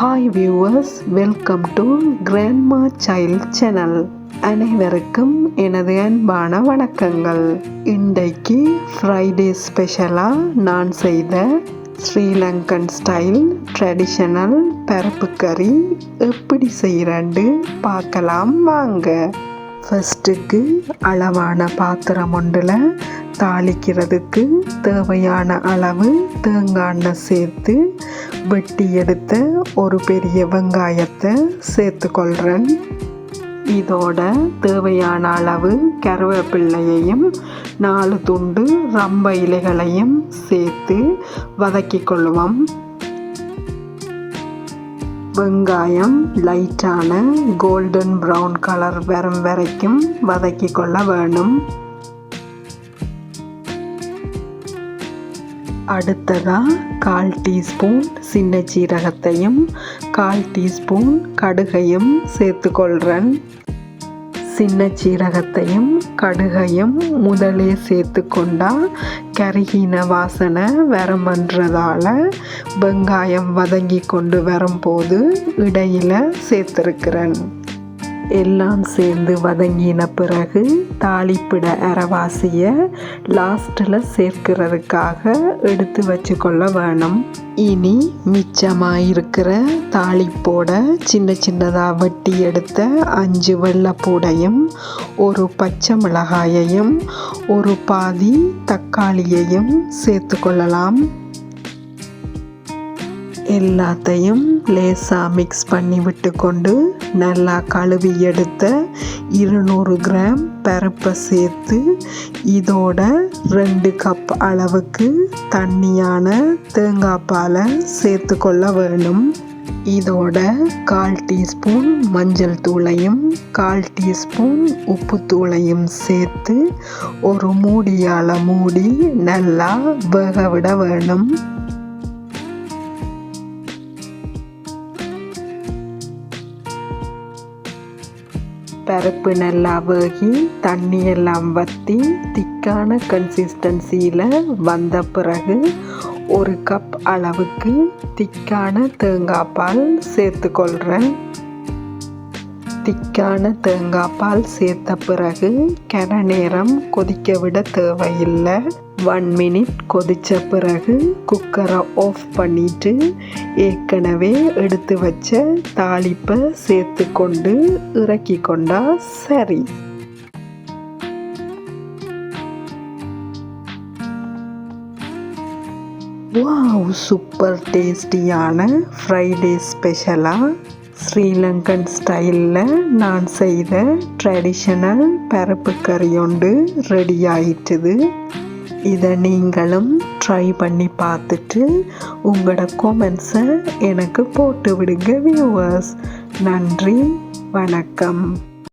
Hi viewers welcome to grandma child channel அனைவருக்கும் எனது அன்பான வணக்கங்கள். இன்றைக்கு ஃப்ரைடே ஸ்பெஷலாக நான் செய்த ஸ்ரீலங்கன் ஸ்டைல் ட்ரெடிஷனல் பருப்பு கறி எப்படி செய்கிறேன்னு பார்க்கலாம் வாங்க. ஃபஸ்ட்டுக்கு அளவான பாத்திரம் ஒன்றில் தாளிக்கிறதுக்கு தேவையான அளவு தேங்காய் சேர்த்து வெட்டி எடுத்த ஒரு பெரிய வெங்காயத்தை சேர்த்துக்கொள்கிறேன். இதோட தேவையான அளவு கருவேப்பிள்ளையையும் நாலு துண்டு ரம்ப இலைகளையும் சேர்த்து வதக்கி கொள்வோம் வெங்காயம் லைட்டான கோல்டன் ப்ரௌன் கலர் வரும் வரைக்கும் வதக்கி கொள்ள வேணும் அடுத்ததாக கால் டீஸ்பூன் சின்ன சீரகத்தையும் கால் டீஸ்பூன் கடுகையும் சேர்த்துக்கொள்கிறேன் சின்ன சீரகத்தையும் கடுகையும் முதலே சேர்த்து கொண்டால் கருகின வாசனை வரமன்றதால் வெங்காயம் வதங்கி கொண்டு வரும்போது இடையில் சேர்த்துருக்கிறேன். எல்லாம் சேர்ந்து வதங்கின பிறகு தாளிப்பிட அரைவாசியை லாஸ்ட்டில் சேர்க்கிறதுக்காக எடுத்து வச்சுக்கொள்ள வேணும். இனி மிச்சமாக இருக்கிற தாளிப்போட சின்ன சின்னதாக வெட்டி எடுத்த அஞ்சு வெள்ளைப்பூடையும் ஒரு பச்சை மிளகாயையும் ஒரு பாதி தக்காளியையும் சேர்த்து கொள்ளலாம் எல்லாத்தையும் லேசாக மிக்ஸ் பண்ணி விட்டு கொண்டு நல்லா கழுவி எடுத்த இருநூறு கிராம் பருப்பை சேர்த்து இதோட ரெண்டு கப் அளவுக்கு தண்ணியான தேங்காய் பாலை சேர்த்து கொள்ள வேணும் இதோட கால் டீஸ்பூன் மஞ்சள் தூளையும் கால் டீஸ்பூன் உப்புத்தூளையும் சேர்த்து ஒரு மூடியால் மூடி நல்லா வேக விட வேணும் பருப்பு நல்லா வேகி தண்ணியெல்லாம் வற்றி திக்கான கன்சிஸ்டன்சியில் வந்த பிறகு ஒரு கப் அளவுக்கு திக்கான தேங்காய் பால் சேர்த்துக்கொள்கிறேன் திக்கான தேங்காய் பால் சேர்த்த பிறகு கன நேரம் கொதிக்க விட தேவையில்லை. ஒன் மினிட் கொதித்த பிறகு குக்கரை ஆஃப் பண்ணிட்டு ஏற்கனவே எடுத்து வச்ச தாளிப்பை சேர்த்து கொண்டு இறக்கி கொண்டா சரி. வாவ் சூப்பர் டேஸ்டியான ஃப்ரைடே ஸ்பெஷலாக ஸ்ரீலங்கன் ஸ்டைலில் நான் செய்த ட்ரெடிஷனல் பருப்பு கறி ஒன்று ரெடி ஆயிட்டுது. இதை நீங்களும் ட்ரை பண்ணி பார்த்துட்டு உங்களோட கொமெண்ட்ஸை எனக்கு போட்டு விடுங்க வியூவர்ஸ் நன்றி வணக்கம்.